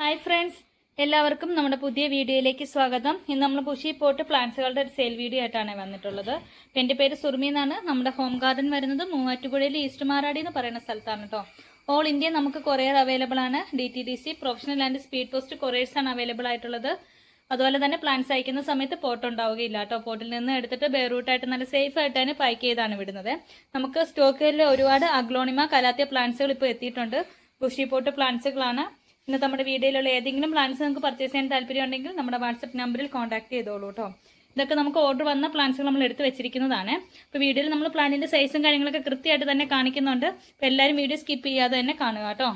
Hi friends എല്ലാവർക്കും നമ്മുടെ പുതിയ വീഡിയോയിലേക്ക് സ്വാഗതം. ഇന്ന് നമ്മൾ ബുഷി പോട്ട് പ്ലാന്റ്സുകളുടെ ഒരു സെയിൽ വീഡിയോ ആയിട്ടാണ് വന്നിട്ടുള്ളത്. അപ്പം എന്റെ പേര് സുർമി എന്നാണ്. നമ്മുടെ ഹോം ഗാർഡൻ വരുന്നത് മൂവാറ്റുപുഴയിൽ ഈസ്റ്റ് മാറാടി എന്ന് പറയുന്ന സ്ഥലത്താണ് കേട്ടോ ഓൾ ഇന്ത്യ നമുക്ക് കൊറിയർ അവൈലബിൾ ആണ്. D T D C professional and speed post couriers ആണ് അവൈലബിൾ ആയിട്ടുള്ളത്. അതുപോലെ തന്നെ പ്ലാന്റ്സ് അയക്കുന്ന സമയത്ത് പോട്ട് ഉണ്ടാവുകയില്ല കേട്ടോ പോട്ടിൽ നിന്ന് എടുത്തിട്ട് ബെയറൂട്ടായിട്ട് നല്ല സേഫ് ആയിട്ട് തന്നെ പാക്ക് ചെയ്താണ് വിടുന്നത്. നമുക്ക് സ്റ്റോക്കുകളിൽ ഒരുപാട് അഗ്ലോണിമ കലാത്തിയ പ്ലാന്റ്സുകൾ ഇപ്പോൾ എത്തിയിട്ടുണ്ട്. ബുഷി പോട്ട് പ്ലാന്റ്സുകളാണ് ഇന്നത്തെ നമ്മുടെ വീഡിയോയിലുള്ള ഏതെങ്കിലും പ്ലാന്റ്സ് നമുക്ക് പർച്ചേസ് ചെയ്യാൻ താല്പര്യം ഉണ്ടെങ്കിൽ നമ്മുടെ വാട്സപ്പ് നമ്പറിൽ കോൺടാക്ട് ചെയ്തോളൂ കേട്ടോ ഇതൊക്കെ നമുക്ക് ഓർഡർ വന്ന പ്ലാന്റ്സ് നമ്മൾ എടുത്ത് വെച്ചിരിക്കുന്നതാണ്. അപ്പോൾ വീഡിയോയിൽ നമ്മൾ പ്ലാനിന്റെ സൈസും കാര്യങ്ങളൊക്കെ കൃത്യമായിട്ട് തന്നെ കാണിക്കുന്നുണ്ട്. അപ്പോൾ എല്ലാവരും വീഡിയോ സ്കിപ്പ് ചെയ്യാതെ തന്നെ കാണുക കേട്ടോ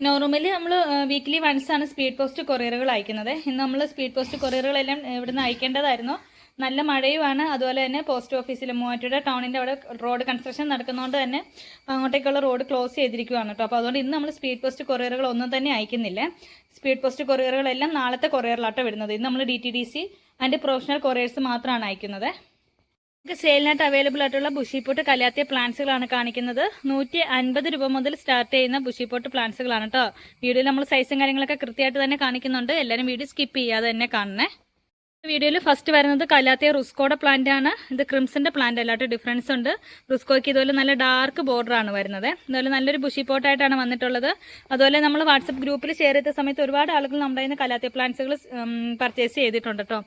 നോർമലി നമ്മൾ വീക്ക്ലി വൺസ് ആണ് സ്പീഡ് പോസ്റ്റ് കൊറിയറുകൾ അയക്കുന്നത്. ഇന്ന് നമ്മൾ സ്പീഡ് പോസ്റ്റ് കൊറിയറുകളെല്ലാം ഇവിടുന്ന് അയക്കേണ്ടതായിരുന്നു. നല്ല മഴയുമാണ്. അതുപോലെ തന്നെ പോസ്റ്റ് ഓഫീസിൽ മൂവാറ്റുപുഴ ടൗണിന്റെ അവിടെ റോഡ് കൺസ്ട്രക്ഷൻ നടക്കുന്നതുകൊണ്ട് തന്നെ അങ്ങോട്ടേക്കുള്ള റോഡ് ക്ലോസ് ചെയ്തിരിക്കുകയാണ് കേട്ടോ അപ്പോൾ അതുകൊണ്ട് ഇന്ന് നമ്മൾ സ്പീഡ് പോസ്റ്റ് കൊറിയറുകൾ ഒന്നും തന്നെ അയക്കുന്നില്ല. സ്പീഡ് പോസ്റ്റ് കൊറിയറുകളെല്ലാം നാളത്തെ കൊറിയറിലാട്ടോ വിടുന്നത്. ഇന്ന് നമ്മൾ D T D C and professional couriers മാത്രമാണ് അയക്കുന്നത്. നമുക്ക് സെയിലിനായിട്ട് അവൈലബിൾ ആയിട്ടുള്ള ബുഷിപ്പോട്ട് കലാത്തിയ പ്ലാന്റ്സുകളാണ് കാണിക്കുന്നത്. നൂറ്റി അൻപത് രൂപ മുതൽ സ്റ്റാർട്ട് ചെയ്യുന്ന ബുഷിപ്പോട്ട് പ്ലാന്റ്സുകളാണ് കേട്ടോ വീഡിയോയിൽ നമ്മൾ സൈസും കാര്യങ്ങളൊക്കെ കൃത്യമായിട്ട് തന്നെ കാണിക്കുന്നുണ്ട്. എല്ലാവരും വീഡിയോ സ്കിപ്പ് ചെയ്യാതെ തന്നെ കാണണേ. വീഡിയോയിൽ ഫസ്റ്റ് വരുന്നത് കലാത്തിയ റുസ്കോയുടെ പ്ലാന്റ് ആണ്. ഇത് ക്രിംസിന്റെ പ്ലാന്റ് അല്ലാട്ടോ ഡിഫറൻസ് ഉണ്ട്. റുസ്കോയ്ക്ക് ഇതുപോലെ നല്ല ഡാർക്ക് ബോർഡർ ആണ് വരുന്നത്. അതുപോലെ നല്ലൊരു ബുഷി പോട്ടായിട്ടാണ് വന്നിട്ടുള്ളത്. അതുപോലെ നമ്മൾ വാട്സപ്പ് ഗ്രൂപ്പിൽ ഷെയർ ചെയ്ത സമയത്ത് ഒരുപാട് ആളുകൾ നമ്മുടെ നിന്ന് കലാത്തിയ പ്ലാന്റ്സുകൾ പർച്ചേസ് ചെയ്തിട്ടുണ്ട് കേട്ടോ.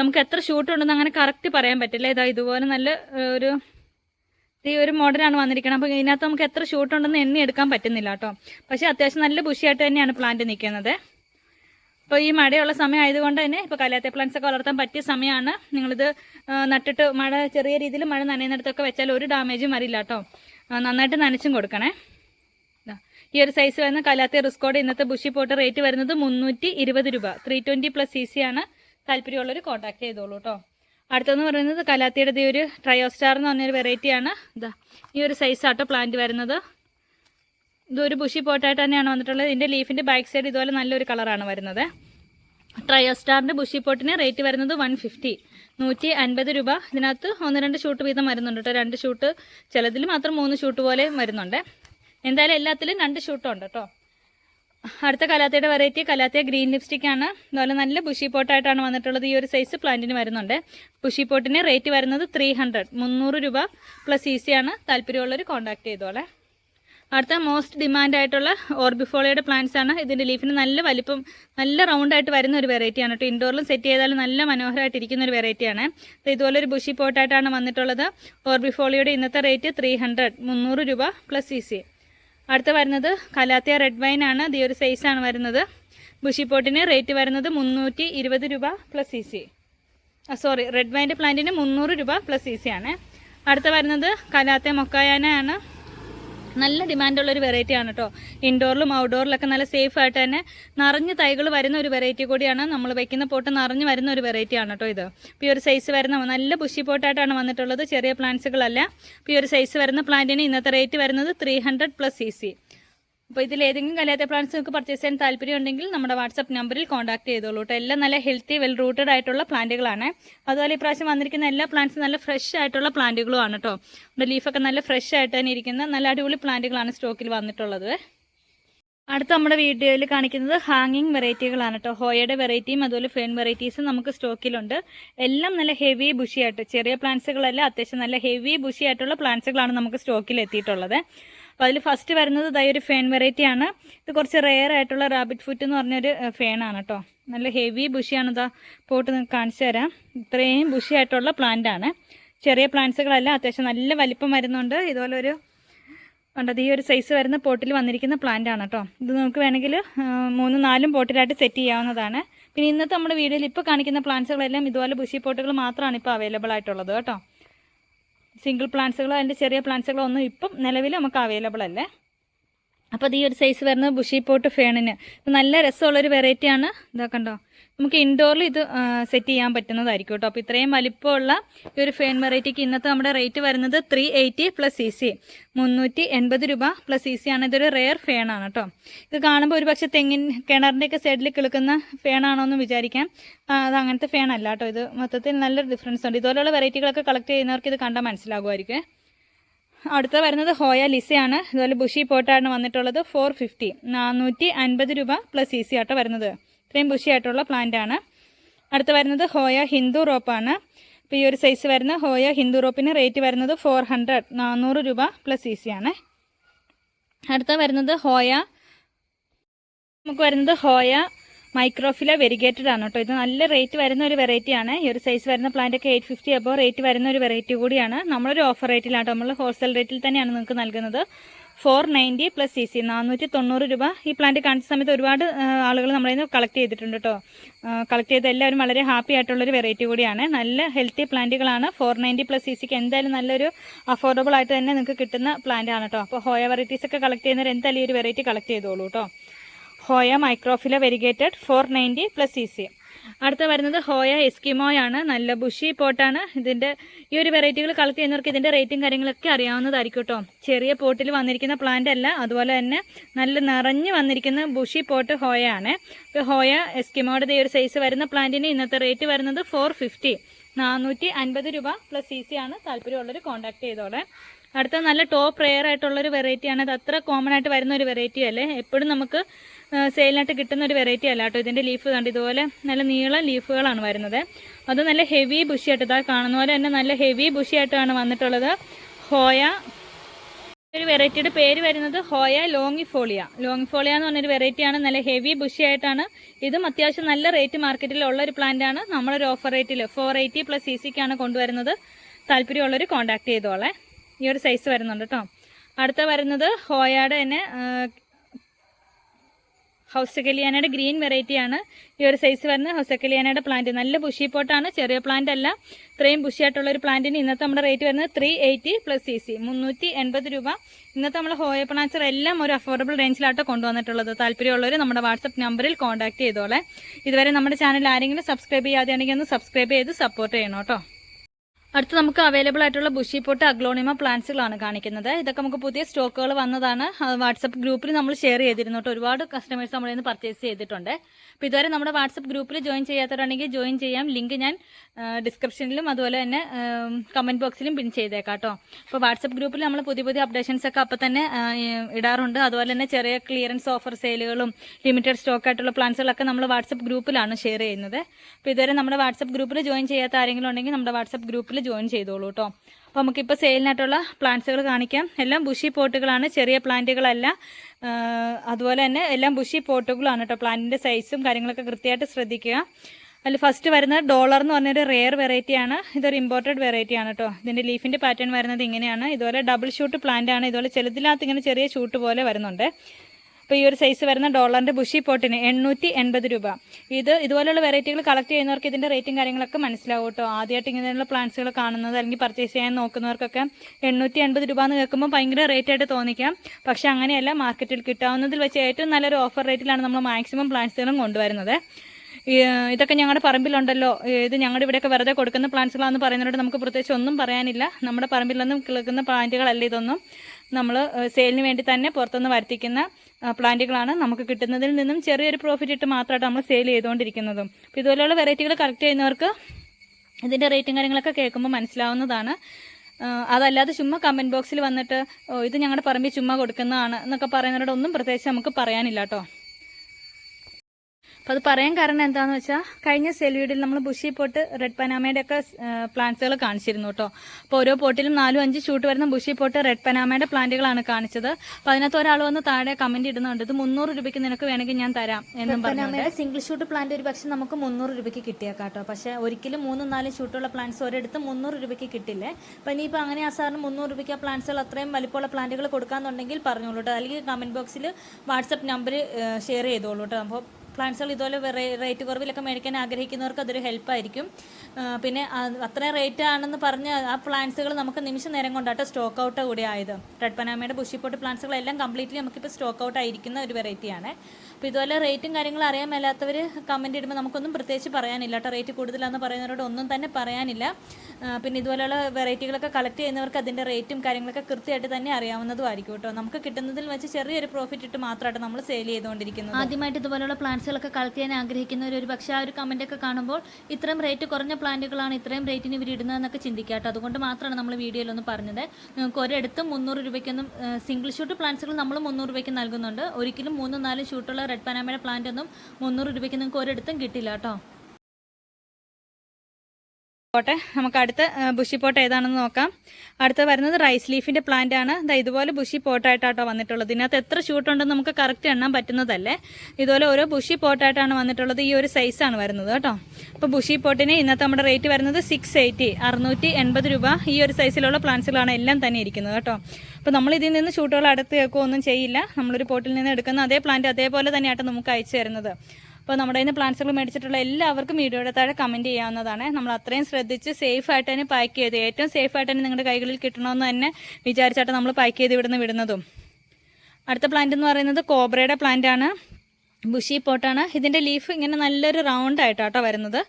നമുക്ക് എത്ര ഷൂട്ട് ഉണ്ടെന്ന് അങ്ങനെ കറക്റ്റ് പറയാൻ പറ്റില്ല. ഇതാ ഇതുപോലെ നല്ല ഒരു ഈ ഒരു മോഡലാണ് വന്നിരിക്കുന്നത് അപ്പോൾ ഇതിനകത്ത് നമുക്ക് എത്ര ഷൂട്ട് ഉണ്ടെന്ന് എണ്ണി എടുക്കാൻ പറ്റുന്നില്ല കേട്ടോ. പക്ഷേ അത്യാവശ്യം നല്ല ബുഷിയായിട്ട് തന്നെയാണ് പ്ലാന്റ് നിൽക്കുന്നത് അപ്പോൾ ഈ മഴയുള്ള സമയം തന്നെ ഇപ്പോൾ കല്യാത്തെ പ്ലാന്റ്സ് ഒക്കെ വളർത്താൻ പറ്റിയ സമയമാണ്. നിങ്ങളിത് നട്ടിട്ട് മഴ ചെറിയ രീതിയിൽ മഴ നനയുന്നിടത്തൊക്കെ വെച്ചാൽ ഒരു ഡാമേജും വരില്ല കേട്ടോ നന്നായിട്ട് നനച്ചും കൊടുക്കണേ. ഈ ഒരു സൈസ് വരുന്ന കലാത്തെ റിസ്കോഡ് ഇന്നത്തെ ബുഷി പോട്ട് റേറ്റ് വരുന്നത് മുന്നൂറ്റി ഇരുപത് രൂപ. Three twenty plus C C ആണ് താല്പര്യമുള്ളവർ കോൺടാക്ട് ചെയ്തോളൂ കേട്ടോ അടുത്തെന്ന് പറയുന്നത് കലാത്തിയുടെ ഈ ഒരു ട്രയോസ്റ്റാർ എന്ന് പറഞ്ഞൊരു വെറൈറ്റിയാണ് ഇതാ ഈ ഒരു സൈസ് ആട്ടോ പ്ലാന്റ് വരുന്നത്. ഇതൊരു ബുഷി പോട്ടായിട്ട് തന്നെയാണ് വന്നിട്ടുള്ളത്. ഇതിന്റെ ലീഫിന്റെ ബാക്ക് സൈഡ് ഇതുപോലെ നല്ലൊരു കളറാണ് വരുന്നത്. ട്രയോസ്റ്റാറിന്റെ ബുഷി പോട്ടിന് റേറ്റ് വരുന്നത് വൺ ഫിഫ്റ്റി നൂറ്റി അൻപത് രൂപ. ഇതിനകത്ത് ഒന്ന് രണ്ട് ഷൂട്ട് വീതം വരുന്നുണ്ട് കേട്ടോ രണ്ട് ഷൂട്ട് ചിലതിൽ മാത്രം മൂന്ന് ഷൂട്ട് പോലെ വരുന്നുണ്ട്. എന്തായാലും എല്ലാത്തിലും രണ്ട് ഷൂട്ടും ഉണ്ട് കേട്ടോ അടുത്ത കലാത്തയുടെ വെറൈറ്റി കലാത്തിയ ഗ്രീൻ ലിപ്സ്റ്റിക് ആണ്. അതുപോലെ നല്ല ബുഷി പോട്ടായിട്ടാണ് വന്നിട്ടുള്ളത്. ഈ ഒരു സൈസ് പ്ലാന്റിന് വരുന്നുണ്ട്. ബുഷി പോട്ടിന് റേറ്റ് വരുന്നത് ത്രീ ഹൺഡ്രഡ് മുന്നൂറ് രൂപ പ്ലസ് ഈസിയാണ് താല്പര്യമുള്ളവർ കോൺടാക്ട് ചെയ്തോളെ. അടുത്ത മോസ്റ്റ് ഡിമാൻഡ് ആയിട്ടുള്ള ഓർബിഫോളയുടെ പ്ലാന്റ്സ് ആണ്. ഇതിന്റെ ലീഫിന് നല്ല വലിപ്പം നല്ല റൗണ്ട് ആയിട്ട് വരുന്ന ഒരു വെറൈറ്റിയാണ് കേട്ടോ ഇൻഡോറിലും സെറ്റ് ചെയ്താൽ നല്ല മനോഹരമായിട്ട് ഇരിക്കുന്ന ഒരു വെറൈറ്റിയാണ് ഇതുപോലെ ഒരു ബുഷി പോട്ടായിട്ടാണ് വന്നിട്ടുള്ളത്. ഓർബിഫോളിയുടെ ഇന്നത്തെ റേറ്റ് ത്രീ ഹൺഡ്രഡ് മുന്നൂറ് രൂപ പ്ലസ് സി സി അടുത്ത വരുന്നത് കലാത്തിയ റെഡ് വൈൻ ആണ്. ഈ ഒരു സൈസ് ആണ് വരുന്നത്. ബുഷി പോട്ടിന് റേറ്റ് വരുന്നത് മുന്നൂറ്റി ഇരുപത് രൂപ plus C C sorry red വൈന്റെ പ്ലാന്റിന് മുന്നൂറ് രൂപ പ്ലസ് സി സി ആണ്. അടുത്ത വരുന്നത് കലാത്തെ മൊക്കായാന ആണ്. നല്ല ഡിമാൻഡുള്ള ഒരു വെറൈറ്റി ആണ് കേട്ടോ ഇൻഡോറിലും ഔട്ട്ഡോറിലൊക്കെ നല്ല സേഫ് ആയിട്ട് തന്നെ നിറഞ്ഞ് തൈകൾ വരുന്ന ഒരു വെറൈറ്റി കൂടിയാണ് നമ്മൾ വെക്കുന്ന പോട്ട് നിറഞ്ഞ് വരുന്ന ഒരു വെറൈറ്റി ആണ് കേട്ടോ ഇത്. പ്യൂർ സൈസ് വരുന്ന നല്ല ബുഷി പോട്ടായിട്ടാണ് വന്നിട്ടുള്ളത് ചെറിയ പ്ലാന്റ്സുകളല്ല പ്യൂർ സൈസ് വരുന്ന പ്ലാന്റിന് ഇന്നത്തെ റേറ്റ് വരുന്നത് ത്രീ ഹൺഡ്രഡ് പ്ലസ് സി അപ്പോൾ ഇതിൽ ഏതെങ്കിലും കല്യാത്ത പ്ലാന്റ്സ് നിങ്ങൾക്ക് പർച്ചേസ് ചെയ്യാൻ താല്പര്യം ഉണ്ടെങ്കിൽ നമ്മുടെ വാട്സപ്പ് നമ്പറിൽ കോൺടാക്ട് ചെയ്തോളൂ കേട്ടോ എല്ലാം നല്ല ഹെൽത്തി വെൽ റൂട്ടഡ് ആയിട്ടുള്ള പ്ലാന്റുകളാണ് അതുപോലെ ഇപ്രാവശ്യം വന്നിരിക്കുന്ന എല്ലാ പ്ലാന്റ്സും നല്ല ഫ്രഷ് ആയിട്ടുള്ള പ്ലാന്റുകളുമാണ് കേട്ടോ നമ്മുടെ ലീഫൊക്കെ നല്ല ഫ്രഷ് ആയിട്ട് തന്നെ ഇരിക്കുന്ന നല്ല അടിപൊളി പ്ലാന്റുകളാണ് സ്റ്റോക്കിൽ വന്നിട്ടുള്ളത്. അടുത്ത നമ്മുടെ വീഡിയോയിൽ കാണിക്കുന്നത് ഹാങ്ങിങ് വെറൈറ്റികളാണ് കേട്ടോ ഹോയയുടെ വെറൈറ്റിയും അതുപോലെ ഫേൺ വെറൈറ്റീസും നമുക്ക് സ്റ്റോക്കിലുണ്ട് എല്ലാം നല്ല ഹെവി ബുഷിയായിട്ട് ചെറിയ പ്ലാന്റ്സുകളല്ല അത്യാവശ്യം നല്ല ഹെവി ബുഷിയായിട്ടുള്ള പ്ലാന്റ്സുകളാണ് നമുക്ക് സ്റ്റോക്കിൽ എത്തിയിട്ടുള്ളത്. അപ്പോൾ അതിൽ ഫസ്റ്റ് വരുന്നത് ഇതായി ഒരു ഫേൺ വെറൈറ്റി ആണ്. ഇത് കുറച്ച് റെയർ ആയിട്ടുള്ള റാബിറ്റ് ഫുറ്റ് എന്ന് പറഞ്ഞൊരു ഫേണാണ് കേട്ടോ നല്ല ഹെവി ബുഷിയാണ് ഇതാ പോട്ട് നിങ്ങൾക്ക് കാണിച്ചു തരാം. ഇത്രയും ബുഷി ആയിട്ടുള്ള പ്ലാന്റ് ആണ്. ചെറിയ പ്ലാന്റ്സുകളല്ല അത്യാവശ്യം നല്ല വലിപ്പം വരുന്നുണ്ട്. ഇതുപോലെ ഒരു കണ്ടത് ഈ ഒരു സൈസ് വരുന്ന പോട്ടിൽ വന്നിരിക്കുന്ന പ്ലാന്റ് ആണ് കേട്ടോ ഇത് നമുക്ക് വേണമെങ്കിൽ മൂന്ന് നാലും പോട്ടിലായിട്ട് സെറ്റ് ചെയ്യാവുന്നതാണ്. പിന്നെ ഇന്നത്തെ നമ്മുടെ വീഡിയോയിൽ ഇപ്പോൾ കാണിക്കുന്ന പ്ലാന്റ്സുകളെല്ലാം ഇതുപോലെ ബുഷി പോട്ടുകൾ മാത്രമാണ് ഇപ്പോൾ അവൈലബിൾ ആയിട്ടുള്ളത് കേട്ടോ സിംഗിൾ പ്ലാന്റ്സുകളോ അതിന്റെ ചെറിയ പ്ലാന്റ്സുകളോ ഒന്നും ഇപ്പം നിലവിൽ നമുക്ക് അവൈലബിൾ അല്ലേ? അപ്പോൾ അത് ഈ ഒരു സൈസ് വരുന്നത് ബുഷി പോട്ട് ഫേണിന് നല്ല രസമുള്ളൊരു വെറൈറ്റിയാണ് ഇതാ കണ്ടോ? നമുക്ക് ഇൻഡോറിൽ ഇത് സെറ്റ് ചെയ്യാൻ പറ്റുന്നതായിരിക്കും കേട്ടോ. അപ്പോൾ ഇത്രയും വലിപ്പമുള്ള ഈ ഒരു ഫേൺ വെറൈറ്റിക്ക് ഇന്നത്തെ നമ്മുടെ റേറ്റ് വരുന്നത് three eighty plus C C മുന്നൂറ്റി എൺപത് രൂപ പ്ലസ് സി സി ആണ്. ഇതൊരു റെയർ ഫേണാണ് കേട്ടോ. ഇത് കാണുമ്പോൾ ഒരു പക്ഷേ തെങ്ങിൻ കിണറിന്റെയൊക്കെ സൈഡിൽ കിളുക്കുന്ന ഫേണാണോ എന്ന് വിചാരിക്കാം. അത് അങ്ങനത്തെ ഫേൺ അല്ല കേട്ടോ. ഇത് മൊത്തത്തിൽ നല്ലൊരു ഡിഫറൻസ് ഉണ്ട്. ഇതുപോലെയുള്ള വെറൈറ്റികളൊക്കെ കളക്ട് ചെയ്യുന്നവർക്ക് ഇത് കണ്ടാൽ മനസ്സിലാകുമായിരിക്കും. അടുത്ത വരുന്നത് ഹോയ ലിസയാണ് ഇതുപോലെ ബുഷി പോട്ടാണ് വന്നിട്ടുള്ളത് ഫോർ ഫിഫ്റ്റി നാനൂറ്റി അൻപത് രൂപ പ്ലസ് ഈസി ആട്ടോ വരുന്നത്. ഇത്രയും ബുഷി ആയിട്ടുള്ള പ്ലാന്റ് ആണ്. അടുത്ത് വരുന്നത് ഹോയ ഹിന്ദു റോപ്പാണ്. അപ്പോൾ ഈ ഒരു സൈസ് വരുന്ന ഹോയ ഹിന്ദു റോപ്പിന് റേറ്റ് വരുന്നത് ഫോർ ഹൺഡ്രഡ് നാനൂറ് രൂപ പ്ലസ് ഈസി ആണ്. അടുത്ത വരുന്നത് ഹോയ. നമുക്ക് വരുന്നത് ഹോയ മൈക്രോഫില വെരിഗേറ്റഡ് ആണ് കേട്ടോ. ഇത് നല്ല റേറ്റ് വരുന്ന ഒരു വെറൈറ്റി ആണ്. ഈ ഒരു സൈസ് വരുന്ന പ്ലാന്റ് ഒക്കെ എയ്റ്റ് ഫിഫ്റ്റി അബോ റേറ്റ് വരുന്ന ഒരു വെറൈറ്റി കൂടിയാണ്. നമ്മളൊരു ഓഫർ റേറ്റിലാണ് നമ്മൾ ഹോൾസെയിൽ റേറ്റിൽ തന്നെയാണ് നിങ്ങൾക്ക് നൽകുന്നത്. Four ninety plus C C നാനൂറ്റി തൊണ്ണൂറ് രൂപ. ഈ പ്ലാന്റ് കാണിച്ച സമയത്ത് ഒരുപാട് ആളുകൾ നമ്മളിൽ നിന്ന് കളക്ട് ചെയ്തിട്ടുണ്ട് കേട്ടോ കളക്ട് ചെയ്ത് എല്ലാവരും വളരെ ഹാപ്പി ആയിട്ടുള്ളൊരു വെറൈറ്റി കൂടിയാണ്. നല്ല ഹെൽത്തി പ്ലാന്റുകളാണ്. ഫോർ നയന്റി പ്ലസ് സി സിക്ക് എന്തായാലും നല്ലൊരു അഫോർഡബിൾ ആയിട്ട് തന്നെ നിങ്ങൾക്ക് കിട്ടുന്ന പ്ലാന്റ് ആണ് കേട്ടോ അപ്പോൾ ഹോയ വെറൈറ്റീസ് ഒക്കെ കളക്ട് ചെയ്യുന്നവർ എന്തായാലും ഈ ഒരു വെറൈറ്റി കളക്ട് ചെയ്തോളൂ കേട്ടോ hoya microphylla variegated four ninety plus C C അടുത്ത വരുന്നത് ഹോയ എസ്കിമോയാണ്. നല്ല ബുഷി പോട്ടാണ്. ഇതിന്റെ ഈ ഒരു വെറൈറ്റികൾ കളക്ട് ചെയ്യുന്നവർക്ക് ഇതിന്റെ റേറ്റും കാര്യങ്ങളൊക്കെ അറിയാവുന്നതായിരിക്കും കേട്ടോ ചെറിയ പോട്ടിൽ വന്നിരിക്കുന്ന പ്ലാന്റ് അല്ല അതുപോലെ തന്നെ നല്ല നിറഞ്ഞു വന്നിരിക്കുന്ന ബുഷി പോട്ട് ഹോയ ആണ് ഇപ്പോൾ ഹോയ എസ്കിമോയുടെ ഈ ഒരു സൈസ് വരുന്ന പ്ലാന്റിന് ഇന്നത്തെ റേറ്റ് വരുന്നത് ഫോർ ഫിഫ്റ്റി നാനൂറ്റി അൻപത് രൂപ പ്ലസ് സി സി ആണ് താല്പര്യമുള്ളവർ കോൺടാക്ട് ചെയ്തോളെ. അടുത്ത നല്ല ടോപ്പ് റെയർ ആയിട്ടുള്ളൊരു വെറൈറ്റിയാണ് അത് അത്ര കോമൺ ആയിട്ട് വരുന്ന ഒരു വെറൈറ്റി അല്ലേ? എപ്പോഴും നമുക്ക് സെയിലിനായിട്ട് കിട്ടുന്ന ഒരു വെറൈറ്റി അല്ല കേട്ടോ. ഇതിന്റെ ലീഫ് കണ്ട് ഇതുപോലെ നല്ല നീള ലീഫുകളാണ് വരുന്നത്. അത് നല്ല ഹെവി ബുഷിയായിട്ട് ഇതാ കാണുന്ന പോലെ തന്നെ നല്ല ഹെവി ബുഷിയായിട്ടാണ് വന്നിട്ടുള്ളത്. ഹോയ. ഒരു വെറൈറ്റിയുടെ പേര് വരുന്നത് ഹോയ ലോങ്ങിഫോളിയ. ലോങ്ങിഫോളിയ എന്ന് പറഞ്ഞൊരു വെറൈറ്റിയാണ് നല്ല ഹെവി ബുഷി ആയിട്ടാണ് ഇതും അത്യാവശ്യം നല്ല റേറ്റ് മാർക്കറ്റിൽ ഉള്ള ഒരു പ്ലാന്റ് ആണ്. നമ്മളൊരു ഓഫർ റേറ്റിൽ ഫോർ എയ്റ്റി പ്ലസ് സി സിക്കാണ് കൊണ്ടുവരുന്നത്. താല്പര്യമുള്ളവർ കോൺടാക്ട് ചെയ്തോളെ. ഈ ഒരു സൈസ് വരുന്നുണ്ട് കേട്ടോ. അടുത്ത വരുന്നത് ഹോയയുടെ തന്നെ ഹൗസ് ഗ്രീൻ ഗ്രീൻ വെറൈറ്റിയാണ് ഈ ഒരു സൈസ് വരുന്ന ഹൗസ് പ്ലാന്റ് നല്ല ബുഷി പോട്ടാണ് ചെറിയ പ്ലാന്റ് അല്ല. ഇത്രയും ബുഷി ആയിട്ടുള്ള ഒരു പ്ലാന്റിന് ഇന്നത്തെ നമ്മുടെ റേറ്റ് വരുന്നത് three eighty plus C C മുന്നൂറ്റി എൺപത് രൂപ. ഇന്നത്തെ നമ്മൾ ഹോയ പ്ലാൻസർ എല്ലാം ഒരു അഫോർഡബിൾ റേഞ്ചിലാട്ടോ കൊണ്ടുവന്നിട്ടുള്ളത്. താല്പര്യമുള്ളവർ നമ്മുടെ വാട്സപ്പ് നമ്പറിൽ കോൺടാക്ട് ചെയ്തോളെ. ഇതുവരെ നമ്മുടെ ചാനൽ ആരെങ്കിലും സബ്സ്ക്രൈബ് ചെയ്യാതെയാണെങ്കിൽ ഒന്ന് സബ്സ്ക്രൈബ് ചെയ്ത് സപ്പോർട്ട് ചെയ്യണം കേട്ടോ. അടുത്ത് നമുക്ക് അവൈലബിൾ ആയിട്ടുള്ള ബുഷി പോട്ട് അഗ്ലോണിമ പ്ലാന്റ്സുകളാണ് കാണിക്കുന്നത്. ഇതൊക്കെ നമുക്ക് പുതിയ സ്റ്റോക്കുകൾ വന്നതാണ്. വാട്സപ്പ് ഗ്രൂപ്പിൽ നമ്മൾ ഷെയർ ചെയ്തിരുന്നു ഒരുപാട് കസ്റ്റമേഴ്സ് നമ്മളിൽ നിന്ന് പർച്ചേസ് ചെയ്തിട്ടുണ്ട്. അപ്പോൾ ഇതുവരെ നമ്മുടെ വാട്സപ്പ് ഗ്രൂപ്പിൽ ജോയിൻ ചെയ്യാത്തവരാണെങ്കിൽ ജോയിൻ ചെയ്യാം. ലിങ്ക് ഞാൻ ഡിസ്ക്രിപ്ഷനിലും അതുപോലെ തന്നെ കമന്റ് ബോക്സിലും പിൻ ചെയ്തേക്കാം കേട്ടോ. അപ്പോൾ വാട്സപ്പ് ഗ്രൂപ്പിൽ നമ്മൾ പുതിയ പുതിയ അപ്ഡേഷൻസ് ഒക്കെ അപ്പോൾ തന്നെ ഇടാറുണ്ട്. അതുപോലെ തന്നെ ചെറിയ ക്ലിയറൻസ് ഓഫർ സെയിലുകളും ലിമിറ്റഡ് സ്റ്റോക്ക് ആയിട്ടുള്ള പ്ലാൻസുകളൊക്കെ നമ്മൾ വാട്സപ്പ് ഗ്രൂപ്പിലാണ് ഷെയർ ചെയ്യുന്നത്. അപ്പോൾ ഇതുവരെ നമ്മുടെ വാട്സപ്പ് ഗ്രൂപ്പിൽ ജോയിൻ ചെയ്യാത്ത ആരെങ്കിലും ഉണ്ടെങ്കിൽ നമ്മുടെ വാട്സപ്പ് ഗ്രൂപ്പിൽ ജോയിൻ ചെയ്തോളൂ കേട്ടോ അപ്പോൾ നമുക്കിപ്പോൾ സെയിലിനായിട്ടുള്ള പ്ലാന്റ്സുകൾ കാണിക്കാം. എല്ലാം ബുഷി പോട്ടുകളാണ് ചെറിയ പ്ലാന്റുകളല്ല അതുപോലെ തന്നെ എല്ലാം ബുഷി പോട്ടുകളാണ് കേട്ടോ പ്ലാന്റിന്റെ സൈസും കാര്യങ്ങളൊക്കെ കൃത്യമായിട്ട് ശ്രദ്ധിക്കുക. അതിൽ ഫസ്റ്റ് വരുന്നത് ഡോളർ എന്ന് പറഞ്ഞൊരു റെയർ വെറൈറ്റിയാണ് ഇതൊരു ഇമ്പോർട്ടഡ് വെറൈറ്റി ആണ് കേട്ടോ ഇതിന്റെ ലീഫിന്റെ പാറ്റേൺ വരുന്നത് ഇങ്ങനെയാണ്. ഇതുപോലെ ഡബിൾ ഷൂട്ട് പ്ലാന്റ് ആണ്. ഇതുപോലെ ചെറുതിനകത്ത് ഇങ്ങനെ ചെറിയ ഷൂട്ട് പോലെ വരുന്നുണ്ട്. അപ്പോൾ ഈ ഒരു സൈസ് വരുന്ന ഡോളറിന്റെ ബുഷി പോട്ടിന് എണ്ണൂറ്റി എൺപത് രൂപ. ഇത് ഇതുപോലെയുള്ള വെറൈറ്റികൾ കളക്ട് ചെയ്യുന്നവർക്ക് ഇതിന്റെ റേറ്റും കാര്യങ്ങളൊക്കെ മനസ്സിലാവും കേട്ടോ. ആദ്യമായിട്ട് ഇങ്ങനെയുള്ള പ്ലാന്റ്സുകൾ കാണുന്നത് അല്ലെങ്കിൽ പർച്ചേസ് ചെയ്യാൻ നോക്കുന്നവർക്കൊക്കെ എണ്ണൂറ്റി എൺപത് രൂപ എന്ന് കേൾക്കുമ്പോൾ ഭയങ്കര റേറ്റ് ആയിട്ട് തോന്നിക്കാം. പക്ഷെ അങ്ങനെയല്ല മാർക്കറ്റിൽ കിട്ടാവുന്നതിൽ വെച്ച് ഏറ്റവും നല്ലൊരു ഓഫർ റേറ്റിലാണ് നമ്മൾ മാക്സിമം പ്ലാന്റ്സുകളും കൊണ്ടുവരുന്നത്. ഇതൊക്കെ ഞങ്ങളുടെ പറമ്പിലുണ്ടല്ലോ. ഇത് ഞങ്ങളുടെ ഇവിടെയൊക്കെ വെറുതെ കൊടുക്കുന്ന പ്ലാന്റ്സുകളാണെന്ന് പറയുന്നതോട് നമുക്ക് പ്രത്യേകിച്ച് ഒന്നും പറയാനില്ല. നമ്മുടെ പറമ്പിൽ നിന്നും കിളുക്കുന്ന പ്ലാന്റുകളല്ല ഇതൊന്നും. നമ്മൾ സെയിലിന് വേണ്ടി തന്നെ പുറത്തുനിന്ന് വരുത്തിക്കുന്ന പ്ലാന്റുകളാണ് നമുക്ക് കിട്ടുന്നതിൽ നിന്നും ചെറിയൊരു പ്രോഫിറ്റ് ഇട്ട് മാത്രമായിട്ട് നമ്മൾ സെയിൽ ചെയ്തുകൊണ്ടിരിക്കുന്നതും. അപ്പോൾ ഇതുപോലെയുള്ള വെറൈറ്റികൾ കളക്ട് ചെയ്യുന്നവർക്ക് ഇതിന്റെ റേറ്റും കാര്യങ്ങളൊക്കെ കേൾക്കുമ്പോൾ മനസ്സിലാവുന്നതാണ്. അതല്ലാതെ ചുമ്മാ കമന്റ് ബോക്സിൽ വന്നിട്ട് ഇത് ഞങ്ങളുടെ പറമ്പിൽ ചുമ്മാ കൊടുക്കുന്നതാണ് എന്നൊക്കെ പറയുന്നവരോടൊന്നും പ്രത്യേകിച്ച് നമുക്ക് പറയാനില്ല കേട്ടോ അപ്പോൾ അത് പറയാൻ കാരണം എന്താണെന്ന് വെച്ചാൽ കഴിഞ്ഞ സെൽ വീഡിയോയിൽ നമ്മൾ ബുഷി പോട്ട് റെഡ് പനാമയുടെ ഒക്കെ പ്ലാന്റ്സുകൾ കാണിച്ചിരുന്നു കേട്ടോ അപ്പോൾ ഓരോ പോട്ടിലും നാലും അഞ്ച് ഷൂട്ട് വരുന്ന ബുഷി പോട്ട് റെഡ് പനാമയുടെ പ്ലാന്റുകളാണ് കാണിച്ചത്. അപ്പോൾ അതിനകത്ത് ഒരാൾ വന്ന് താഴെ കമന്റ് ഇടുന്നുണ്ട് ഇത് മുന്നൂറ് രൂപയ്ക്ക് നിനക്ക് വേണമെങ്കിൽ ഞാൻ തരാം എന്നും പറഞ്ഞു സിംഗിൾ ഷൂട്ട് പ്ലാന്റ് ഒരു പക്ഷേ നമുക്ക് മുന്നൂറ് രൂപയ്ക്ക് കിട്ടിയാൽ കേട്ടോ പക്ഷേ ഒരിക്കലും മൂന്നും നാലും ഷൂട്ടുള്ള പ്ലാന്റ്സ് ഒരിടത്ത് മുന്നൂറ് രൂപയ്ക്ക് കിട്ടില്ലേ. അപ്പം ഇനിയിപ്പോൾ അങ്ങനെ ആ സാറിന് മുന്നൂറ് രൂപയ്ക്ക് ആ പ്ലാന്റ്സുകൾ അത്രയും വലിപ്പമുള്ള പ്ലാന്റുകൾ കൊടുക്കാന്നുണ്ടെങ്കിൽ പറഞ്ഞോളൂ കേട്ടോ അല്ലെങ്കിൽ കമന്റ് ബോക്സിൽ വാട്സപ്പ് നമ്പർ ഷെയർ ചെയ്തോളൂ കേട്ടോ അപ്പോൾ പ്ലാന്റ്സുകൾ ഇതുപോലെ റേറ്റ് കുറവിലൊക്കെ മേടിക്കാൻ ആഗ്രഹിക്കുന്നവർക്ക് അതൊരു ഹെൽപ്പായിരിക്കും പിന്നെ അത്ര അത്രയും റേറ്റ് ആണെന്ന് പറഞ്ഞ് ആ പ്ലാന്റ്സുകൾ നമുക്ക് നിമിഷ നേരം കൊണ്ടാട്ടോ സ്റ്റോക്ക് ഔട്ട് കൂടി ആയത്. റെഡ് പനാമയുടെ ബുഷിപ്പോട്ട് പ്ലാന്റ്സുകളെല്ലാം കംപ്ലീറ്റ്ലി നമുക്കിപ്പോൾ സ്റ്റോക്ക് ഔട്ട് ആയിരിക്കുന്ന ഒരു വെറൈറ്റിയാണ് അപ്പോൾ ഇതുപോലെ റേറ്റും കാര്യങ്ങളും അറിയാൻ മേലാത്തവർ കമന്റ് ഇടുമ്പോൾ നമുക്കൊന്നും പ്രത്യേകിച്ച് പറയാനില്ല കേട്ടോ. റേറ്റ് കൂടുതലാണെന്ന് പറയുന്നവരോട് ഒന്നും തന്നെ പറയാനില്ല. പിന്നെ ഇതുപോലെയുള്ള വെറൈറ്റികളൊക്കെ കളക്ട് ചെയ്യുന്നവർക്ക് അതിന്റെ റേറ്റും കാര്യങ്ങളൊക്കെ കൃത്യമായിട്ട് തന്നെ അറിയാവുന്നതും ആയിരിക്കും കേട്ടോ. നമുക്ക് കിട്ടുന്നതിൽ വെച്ച് ചെറിയൊരു പ്രോഫിറ്റ് ഇട്ട് മാത്രമായിട്ട് നമ്മൾ സെയിൽ ചെയ്തുകൊണ്ടിരിക്കുന്നത്. ആദ്യമായിട്ട് ഇതുപോലെയുള്ള പ്ലാന്റ്സുകളൊക്കെ കളക്ട് ചെയ്യാൻ ആഗ്രഹിക്കുന്നവർ ഒരു പക്ഷേ ആ ഒരു കമന്റ് ഒക്കെ കാണുമ്പോൾ ഇത്രയും റേറ്റ് കുറഞ്ഞ പ്ലാന്റുകളാണ് ഇത്രയും റേറ്റിന് ഇവർ ഇടുന്നതെന്നൊക്കെ ചിന്തിക്കാട്ടോ അതുകൊണ്ട് മാത്രമാണ് നമ്മൾ വീഡിയോയിലൊന്ന് പറഞ്ഞത്. നിങ്ങൾക്ക് ഒരിടത്തും മുന്നൂറ് രൂപയ്ക്കൊന്നും സിംഗിൾ ഷൂട്ട് പ്ലാന്റ്സുകൾ നമ്മൾ മുന്നൂറ് രൂപയ്ക്ക് നൽകുന്നുണ്ട്. ഒരിക്കലും മൂന്നും നാലും ഷൂട്ടുള്ള റെഡ് പനാമയുടെ പ്ലാന്റ് ഒന്നും മുന്നൂറ് രൂപയ്ക്ക് നിങ്ങൾക്ക് ഒരിടത്തും കിട്ടില്ല കേട്ടോ. പോട്ടെ നമുക്ക് അടുത്ത ബുഷി പോട്ട് ഏതാണെന്ന് നോക്കാം. അടുത്ത വരുന്നത് റൈസ് ലീഫിന്റെ പ്ലാന്റ് ആണ്. ദാ ഇതുപോലെ ബുഷി പോട്ടായിട്ടാട്ടോ വന്നിട്ടുള്ളത്. ഇതിനകത്ത് എത്ര ഷൂട്ടുണ്ടെന്ന് നമുക്ക് കറക്റ്റ് എണ്ണാൻ പറ്റുന്നതല്ലേ? ഇതുപോലെ ഓരോ ബുഷി പോട്ടായിട്ടാണ് വന്നിട്ടുള്ളത്. ഈ ഒരു സൈസാണ് വരുന്നത് കേട്ടോ. അപ്പോൾ ബുഷി പോട്ടിന് ഇന്നത്തെ നമ്മുടെ റേറ്റ് വരുന്നത് സിക്സ് എയ്റ്റി അറുന്നൂറ്റി എൺപത് രൂപ. ഈ ഒരു സൈസിലുള്ള പ്ലാന്റ്സുകളാണ് എല്ലാം തന്നെ ഇരിക്കുന്നത് കേട്ടോ. അപ്പോൾ നമ്മൾ ഇതിൽ നിന്ന് ഷൂട്ടുകൾ അടുത്ത് കേൾക്കുകയൊന്നും ചെയ്യില്ല. നമ്മളൊരു പോട്ടിൽ നിന്ന് എടുക്കുന്ന അതേ പ്ലാന്റ് അതേപോലെ തന്നെയായിട്ട് നമുക്ക് അയച്ചു തരുന്നത്. അപ്പോൾ നമ്മുടെ കയ്യിൽ നിന്ന് പ്ലാന്റ്സുകൾ മേടിച്ചിട്ടുള്ള എല്ലാവർക്കും വീഡിയോയുടെ താഴെ കമന്റ് ചെയ്യാവുന്നതാണ്. നമ്മൾ അത്രയും ശ്രദ്ധിച്ച് സേഫ് ആയിട്ട് തന്നെ പാക്ക് ചെയ്ത് ഏറ്റവും സേഫ് ആയിട്ട് തന്നെ നിങ്ങളുടെ കൈകളിൽ കിട്ടണമെന്ന് തന്നെ വിചാരിച്ചായിട്ട് നമ്മൾ പാക്ക് ചെയ്ത് ഇവിടുന്ന് വിടുന്നതും. അടുത്ത പ്ലാന്റ് എന്ന് പറയുന്നത് കോബ്രയുടെ പ്ലാന്റ് ആണ്. ബുഷി പോട്ടാണ് ഇതിന്റെ ലീഫ് ഇങ്ങനെ നല്ലൊരു റൗണ്ട് ആയിട്ടാട്ടോ വരുന്നത്.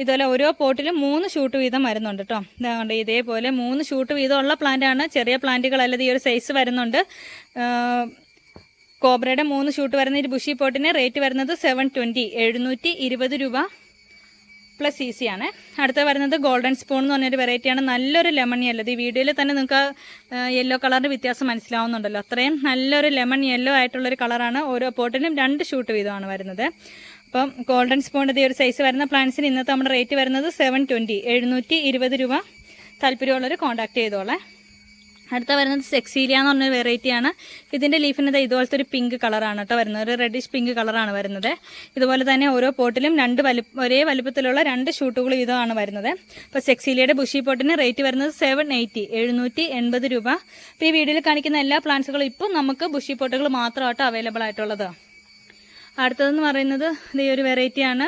ഇതുപോലെ ഓരോ പോട്ടിലും മൂന്ന് ഷൂട്ട് വീതം വരുന്നുണ്ട് കേട്ടോ ഇതാണ്ട് ഇതേപോലെ മൂന്ന് ഷൂട്ട് വീതമുള്ള പ്ലാന്റ് ആണ്. ചെറിയ പ്ലാന്റുകളല്ലാതെ ഈ ഒരു സൈസ് വരുന്നുണ്ട്. കോബ്രയുടെ മൂന്ന് ഷൂട്ട് വരുന്ന ഒരു ബുഷി പോട്ടിന് റേറ്റ് വരുന്നത് സെവൻ ട്വന്റി എഴുന്നൂറ്റി ഇരുപത് രൂപ പ്ലസ് ഈസി ആണ്. അടുത്ത വരുന്നത് ഗോൾഡൻ സ്പൂൺ എന്ന് പറഞ്ഞൊരു വെറൈറ്റിയാണ് നല്ലൊരു ലെമൺ യെല്ലോ ഈ വീഡിയോയിൽ തന്നെ നിങ്ങൾക്ക് യെല്ലോ കളറിന്റെ വ്യത്യാസം മനസ്സിലാവുന്നുണ്ടല്ലോ. അത്രയും നല്ലൊരു ലെമൺ യെല്ലോ ആയിട്ടുള്ളൊരു കളറാണ് ഓരോ പോട്ടിനും രണ്ട് ഷൂട്ട് വീതമാണ് വരുന്നത്. അപ്പം ഗോൾഡൻ സ്പൂണിന്റെ ഈ ഒരു സൈസ് വരുന്ന പ്ലാന്റ്സിന് ഇന്നത്തെ നമ്മുടെ റേറ്റ് വരുന്നത് സെവൻ ട്വന്റി എഴുന്നൂറ്റി ഇരുപത് രൂപ. താല്പര്യമുള്ളവർ കോൺടാക്ട് ചെയ്തോളെ. അടുത്ത വരുന്നത് സെക്സീലിയ എന്ന് പറഞ്ഞൊരു വെറൈറ്റിയാണ് ഇതിന്റെ ലീഫിന് ഇതുപോലത്തെ ഒരു പിങ്ക് കളറാണ് കേട്ടോ വരുന്നത്. ഒരു റെഡിഷ് പിങ്ക് കളറാണ് വരുന്നത്. ഇതുപോലെ തന്നെ ഓരോ പോട്ടിലും രണ്ട് വലി ഒരേ വലുപ്പത്തിലുള്ള രണ്ട് ഷൂട്ടുകൾ വീതമാണ് വരുന്നത്. അപ്പോൾ സെക്സീലിയയുടെ ബുഷി പോട്ടിന് റേറ്റ് വരുന്നത് സെവൻ എയ്റ്റി എഴുന്നൂറ്റി എൺപത് രൂപ. അപ്പോൾ ഈ വീഡിയോയിൽ കാണിക്കുന്ന എല്ലാ പ്ലാന്റ്സുകളും ഇപ്പം നമുക്ക് ബുഷി പോട്ടുകൾ മാത്രമായിട്ട് അവൈലബിൾ ആയിട്ടുള്ളത്. അടുത്തതെന്ന് പറയുന്നത് ഈ ഒരു വെറൈറ്റിയാണ്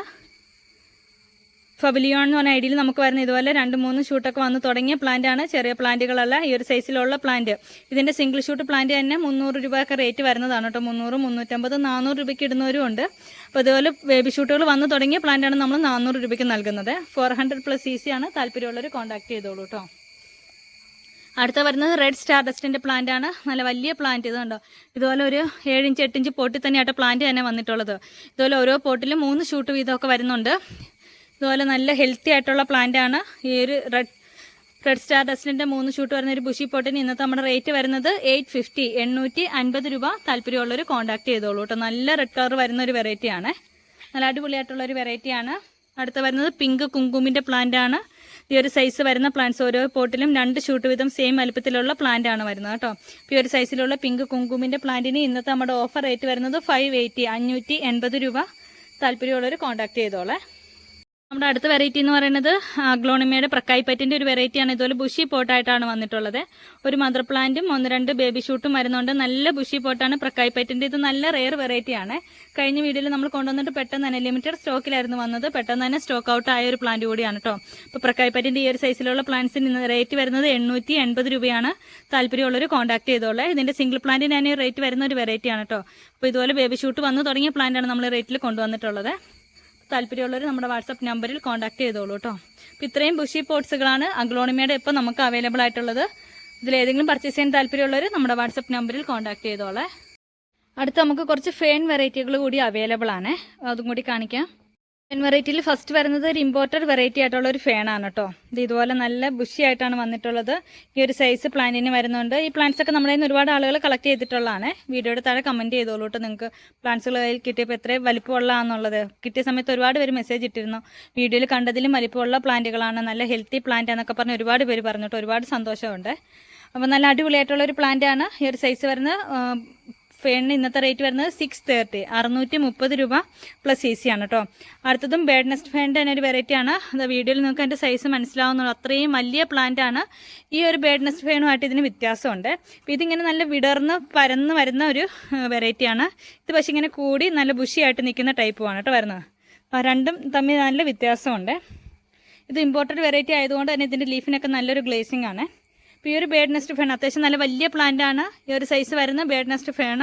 ഫബിലിയോൺ എന്ന് പറഞ്ഞ ഐഡിയിൽ നമുക്ക് വരുന്ന ഇതുപോലെ രണ്ട് മൂന്ന് ഷൂട്ടൊക്കെ വന്ന് തുടങ്ങിയ പ്ലാന്റ് ആണ്. ചെറിയ പ്ലാന്റുകളല്ല ഈ ഒരു സൈസിലുള്ള പ്ലാന്റ് ഇതിന്റെ സിംഗിൾ ഷൂട്ട് പ്ലാന്റ് തന്നെ മുന്നൂറ് രൂപയൊക്കെ റേറ്റ് വരുന്നതാണ് കേട്ടോ. മുന്നൂറ് മുന്നൂറ്റമ്പത് നാനൂറ് രൂപയ്ക്ക് ഇടുന്നവരും ഉണ്ട്. അപ്പോൾ ഇതുപോലെ ബേബി ഷൂട്ടുകൾ വന്ന് തുടങ്ങിയ പ്ലാന്റ് ആണ് നമ്മൾ നാനൂറ് രൂപയ്ക്ക് നൽകുന്നത്. Four hundred plus C C ആണ് താല്പര്യമുള്ളവർ കോൺടാക്ട് ചെയ്തോളൂ കേട്ടോ. അടുത്ത വരുന്നത് റെഡ് സ്റ്റാർ ഡസ്റ്റിന്റെ പ്ലാന്റ് ആണ്. നല്ല വലിയ പ്ലാന്റ് ഇത് കണ്ടോ? ഇതുപോലെ ഒരു ഏഴിഞ്ച് എട്ടിഞ്ച് പോട്ടിൽ തന്നെയായിട്ട് പ്ലാന്റ് തന്നെ വന്നിട്ടുള്ളത്. ഇതുപോലെ ഓരോ പോട്ടിലും മൂന്ന് ഷൂട്ട് വീതമൊക്കെ വരുന്നുണ്ട്. ഇതുപോലെ നല്ല ഹെൽത്തി ആയിട്ടുള്ള പ്ലാന്റ് ആണ്. ഈ ഒരു റെഡ് റെഡ് സ്റ്റാർ ഡസ്റ്റിന്റെ മൂന്ന് ഷൂട്ട് വരുന്ന ഒരു ബുഷി പോട്ടിന് ഇന്നത്തെ നമ്മുടെ റേറ്റ് വരുന്നത് എയ്റ്റ് ഫിഫ്റ്റി എണ്ണൂറ്റി അൻപത് രൂപ താല്പര്യമുള്ളവർ കോൺടാക്ട് ചെയ്തോളൂ കേട്ടോ നല്ല റെഡ് കളർ വരുന്ന ഒരു വെറൈറ്റി ആണ്. നല്ല അടിപൊളിയായിട്ടുള്ള ഒരു വെറൈറ്റി ആണ്. അടുത്ത വരുന്നത് പിങ്ക് കുങ്കുമിന്റെ പ്ലാന്റ് ആണ്. ഈ ഒരു സൈസ് വരുന്ന പ്ലാന്റ്സ് ഓരോ പോട്ടിലും രണ്ട് ഷൂട്ട് വീതം സെയിം വലുപ്പത്തിലുള്ള പ്ലാന്റ് ആണ് വരുന്നത് കേട്ടോ ഈ ഒരു സൈസിലുള്ള പിങ്ക് കുങ്കുമിന്റെ പ്ലാന്റിന് ഇന്നത്തെ നമ്മുടെ ഓഫർ റേറ്റ് വരുന്നത് ഫൈവ് എയ്റ്റി അഞ്ഞൂറ്റി എൺപത് രൂപ താല്പര്യമുള്ളവർ കോൺടാക്ട് ചെയ്തോളെ. നമ്മുടെ അടുത്ത വെറൈറ്റി എന്ന് പറയുന്നത് ഗ്ലോണിമയുടെ പ്രക്കായ്പറ്റിന്റെ ഒരു വെറൈറ്റിയാണ് ഇതുപോലെ ബുഷി പോട്ടായിട്ടാണ് വന്നിട്ടുള്ളത്. ഒരു മദർ പ്ലാന്റും ഒന്ന് രണ്ട് ബേബി ഷൂട്ടും വരുന്നുണ്ട്. നല്ല ബുഷി പോട്ടാണ് പ്രക്കായ്പറ്റിന്റെ. ഇത് നല്ല റെയർ വെറൈറ്റിയാണ് കഴിഞ്ഞ വീഡിയോയിൽ നമ്മൾ കൊണ്ടുവന്നിട്ട് പെട്ടെന്ന് തന്നെ ലിമിറ്റഡ് സ്റ്റോക്കിലായിരുന്നു വന്നത്. പെട്ടെന്ന് തന്നെ സ്റ്റോക്ക് ഔട്ട് ആയ ഒരു പ്ലാന്റ് കൂടിയാണ് കേട്ടോ അപ്പോൾ പ്രക്കായ്പറ്റിന്റെ ഈ ഒരു സൈസിലുള്ള പ്ലാന്റ്സിന് റേറ്റ് വരുന്നത് എണ്ണൂറ്റി എൺപത് രൂപയാണ്. താല്പര്യമുള്ളവർ കോൺടാക്ട് ചെയ്തോളൂ. ഇതിന്റെ സിംഗിൾ പ്ലാന്റിന് തന്നെ റേറ്റ് വരുന്ന ഒരു വെറൈറ്റിയാണ് കേട്ടോ അപ്പോൾ ഇതുപോലെ ബേബി ഷൂട്ട് വന്ന് തുടങ്ങിയ പ്ലാന്റാണ് നമ്മൾ റേറ്റിൽ കൊണ്ടുവന്നിട്ടുള്ളത്. താല്പര്യമുള്ളവർ നമ്മുടെ വാട്സപ്പ് നമ്പറിൽ കോൺടാക്ട് ചെയ്തോളൂ കേട്ടോ അപ്പോൾ ഇത്രയും ബുഷി പോട്ട്സുകളാണ് അഗ്ലോണിമയുടെ ഇപ്പോൾ നമുക്ക് അവൈലബിൾ ആയിട്ടുള്ളത്. ഇതിലേതെങ്കിലും പർച്ചേസ് ചെയ്യാൻ താല്പര്യമുള്ളവർ നമ്മുടെ വാട്സപ്പ് നമ്പറിൽ കോൺടാക്ട് ചെയ്തോളെ. അടുത്ത് നമുക്ക് കുറച്ച് ഫേൺ വെറൈറ്റികൾ കൂടി അവൈലബിൾ ആണ്. അതും കൂടി കാണിക്കാം. വെറൈറ്റിയിൽ ഫസ്റ്റ് വരുന്നത് ഒരു ഇമ്പോർട്ടഡ് വെറൈറ്റി ആയിട്ടുള്ള ഒരു ഫേണാണ് കേട്ടോ ഇത് ഇതുപോലെ നല്ല ബുഷി ആയിട്ടാണ് വന്നിട്ടുള്ളത്. ഈ ഒരു സൈസ് പ്ലാന്റിന് വരുന്നുണ്ട്. ഈ പ്ലാന്റ്സ് ഒക്കെ നമ്മുടെ ഒരുപാട് ആളുകൾ കളക്ട് ചെയ്തിട്ടുള്ളതാണ്. വീഡിയോയുടെ താഴെ കമന്റ് ചെയ്തോളൂ കേട്ടോ നിങ്ങൾക്ക് പ്ലാന്റ്സുകൾ കയ്യിൽ കിട്ടിയപ്പോൾ എത്രയും വലിപ്പമുള്ളതാണെന്നുള്ളത് കിട്ടിയ സമയത്ത് ഒരുപാട് പേര് മെസ്സേജ് ഇട്ടിരുന്നു. വീഡിയോയിൽ കണ്ടതിലും വലിപ്പമുള്ള പ്ലാന്റുകളാണ് നല്ല ഹെൽത്തി പ്ലാന്റ് എന്നൊക്കെ പറഞ്ഞ് ഒരുപാട് പേര് പറഞ്ഞിട്ട് ഒരുപാട് സന്തോഷമുണ്ട്. അപ്പോൾ നല്ല അടിപൊളിയായിട്ടുള്ള ഒരു പ്ലാന്റ് ആണ്. ഈ ഒരു സൈസ് വരുന്ന ഫേണിന് ഇന്നത്തെ റേറ്റ് വരുന്നത് സിക്സ് തേർട്ടി അറുന്നൂറ്റി മുപ്പത് രൂപ പ്ലസ് എ സി ആണ് കേട്ടോ അടുത്തതും ബേഡ് നെസ്റ്റ് ഫേണിന്റെ തന്നെ ഒരു വെറൈറ്റി ആണ്. അത് വീഡിയോയിൽ നിങ്ങൾക്ക് അതിന്റെ സൈസ് മനസ്സിലാവുന്നുള്ളൂ. അത്രയും വലിയ പ്ലാന്റ് ആണ്. ഈ ഒരു ബേഡ് നെസ്റ്റ് ഫേണുമായിട്ട് ഇതിന് വ്യത്യാസമുണ്ട്. അപ്പോൾ ഇതിങ്ങനെ നല്ല വിടർന്ന് പരന്ന് വരുന്ന ഒരു വെറൈറ്റി ആണ്. ഇത് പക്ഷേ ഇങ്ങനെ കൂടി നല്ല ബുഷിയായിട്ട് നിൽക്കുന്ന ടൈപ്പ് ആണ് കേട്ടോ വരുന്നത്. രണ്ടും തമ്മിൽ നല്ല വ്യത്യാസമുണ്ട്. ഇത് ഇമ്പോർട്ടഡ് വെറൈറ്റി ആയതുകൊണ്ട് തന്നെ ഇതിന്റെ ലീഫിനൊക്കെ നല്ലൊരു ഗ്ലേസിംഗ് ആണ്. ഈ ഒരു ബേഡ് നെസ്റ്റ് ഫേൺ അത്യാവശ്യം നല്ല വലിയ പ്ലാന്റ് ആണ്. ഈ ഒരു സൈസ് വരുന്ന ബേഡ് നെസ്റ്റ് ഫേൺ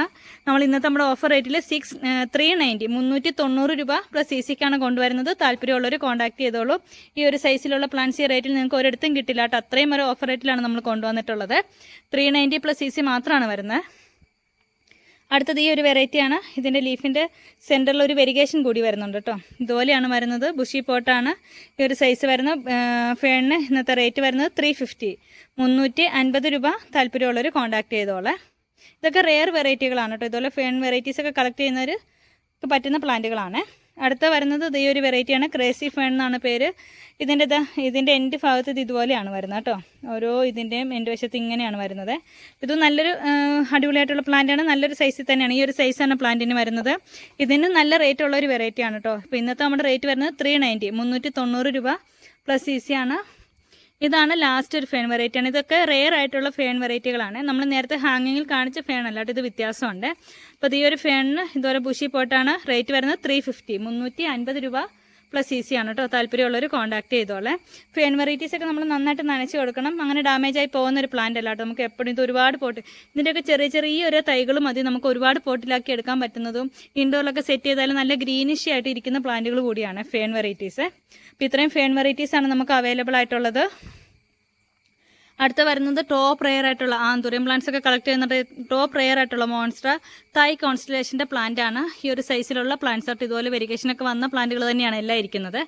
നമ്മൾ ഇന്നത്തെ നമ്മുടെ ഓഫർ റേറ്റിൽ സിക്സ് ത്രീ നയന്റി മുന്നൂറ്റി തൊണ്ണൂറ് രൂപ പ്ലസ് സി സിക്കാണ് കൊണ്ടുവരുന്നത്. താല്പര്യമുള്ളവർ കോൺടാക്ട് ചെയ്തോളൂ. ഈ ഒരു സൈസിലുള്ള പ്ലാന്റ്സ് ഈ റേറ്റിൽ നിങ്ങൾക്ക് ഒരിടത്തും കിട്ടില്ല. കേട്ടോ അത്രയും ഒരു ഓഫർ റേറ്റിലാണ് നമ്മൾ കൊണ്ടുവന്നിട്ടുള്ളത്. Three ninety plus C C മാത്രമാണ് വരുന്നത്. അടുത്തത് ഈ ഒരു വെറൈറ്റിയാണ് ഇതിന്റെ ലീഫിന്റെ സെന്ററിൽ ഒരു വെരിഗേഷൻ കൂടി വരുന്നുണ്ട് കേട്ടോ. ഇതുപോലെയാണ് വരുന്നത്. ബുഷി പോട്ടാണ് ഈ ഒരു സൈസ് വരുന്ന ഫേണിന് ഇന്നത്തെ റേറ്റ് വരുന്നത് ത്രീ ഫിഫ്റ്റി മുന്നൂറ്റി അൻപത് രൂപ താല്പര്യമുള്ളവർ കോൺടാക്ട് ചെയ്തോളെ. ഇതൊക്കെ റെയർ വെറൈറ്റികളാണ് കേട്ടോ. ഇതുപോലെ ഫേൺ വെറൈറ്റീസൊക്കെ കളക്ട് ചെയ്യുന്നവർക്ക് പറ്റുന്ന പ്ലാന്റുകളാണ് അടുത്ത വരുന്നത് ഇത് ഒരു വെറൈറ്റിയാണ് ക്രേസി ഫേൺ എന്നാണ് പേര്. ഇതിന്റെ ഇതാ ഇതിന്റെ എൻഡ് ഭാഗത്ത് ഇത് ഇതുപോലെയാണ് വരുന്നത് കേട്ടോ. ഓരോ ഇതിന്റെയും എൻഡ് വശത്ത് ഇങ്ങനെയാണ് വരുന്നത്. ഇത് നല്ലൊരു അടിപൊളിയായിട്ടുള്ള പ്ലാന്റാണ് നല്ലൊരു സൈസിൽ തന്നെയാണ്. ഈ ഒരു സൈസാണ് പ്ലാന്റിന് വരുന്നത്. ഇതിന് നല്ല റേറ്റ് ഉള്ള ഒരു വെറൈറ്റിയാണ് കേട്ടോ. ഇപ്പോൾ ഇന്നത്തെ നമ്മുടെ റേറ്റ് വരുന്നത് ത്രീ നയന്റി മുന്നൂറ്റി തൊണ്ണൂറ് രൂപ പ്ലസ് സി സി ആണ്. ഇതാണ് ലാസ്റ്റ് ഒരു ഫേൺ വെറൈറ്റി ആണ്. ഇതൊക്കെ റെയർ ആയിട്ടുള്ള ഫേൺ വെറൈറ്റികളാണ് നമ്മൾ നേരത്തെ ഹാങ്ങിങ്ങിൽ കാണിച്ച ഫേൺ അല്ലാട്ട് ഇത് വ്യത്യാസമുണ്ട്. അപ്പോൾ ഈ ഒരു ഫേണിന് ഇതുപോലെ ബുഷി പോട്ടാണ് റേറ്റ് വരുന്നത് ത്രീ ഫിഫ്റ്റി മുന്നൂറ്റി അൻപത് രൂപ പ്ലസ് സി സി ആണ് കേട്ടോ താല്പര്യമുള്ളവർ കോൺടാക്ട് ചെയ്തോളെ. ഫേൺ വെറൈറ്റീസ് ഒക്കെ നമ്മൾ നന്നായിട്ട് നനച്ച് കൊടുക്കണം. അങ്ങനെ ഡാമേജ് ആയി പോകുന്ന ഒരു പ്ലാന്റ് അല്ല കേട്ടോ നമുക്ക് എപ്പോഴും ഇത് ഒരുപാട് പോട്ട് ഇതിന്റെയൊക്കെ ചെറിയ ചെറിയ ഓരോ തൈകൾ മതി നമുക്ക് ഒരുപാട് പോട്ടിലാക്കി എടുക്കാൻ പറ്റുന്നതും ഇൻഡോറിലൊക്കെ സെറ്റ് ചെയ്താലും നല്ല ഗ്രീനിഷ് ആയിട്ട് ഇരിക്കുന്ന പ്ലാന്റുകൾ കൂടിയാണ് ഫേൺ വെറൈറ്റീസ് അപ്പോൾ ഇത്രയും ഫേൺ വെറൈറ്റീസ് ആണ് നമുക്ക് അവൈലബിൾ ആയിട്ടുള്ളത്. അടുത്ത വരുന്നത് ടോപ്പ് റെയർ ആയിട്ടുള്ള ആന്തൂറിയം പ്ലാന്റ്സ് ഒക്കെ കളക്ട് ചെയ്യുന്ന ടോപ്പ് റെയർ ആയിട്ടുള്ള മോൺസ്റ്റർ തൈ കോൺസ്റ്റലേഷന്റെ പ്ലാന്റ് ആണ്. ഈ ഒരു സൈസിലുള്ള പ്ലാന്റ്സ് ആയിട്ട് ഇതുപോലെ വെരിഗേഷനൊക്കെ വന്ന പ്ലാന്റുകൾ തന്നെയാണ് എല്ലാം ഇരിക്കുന്നത്.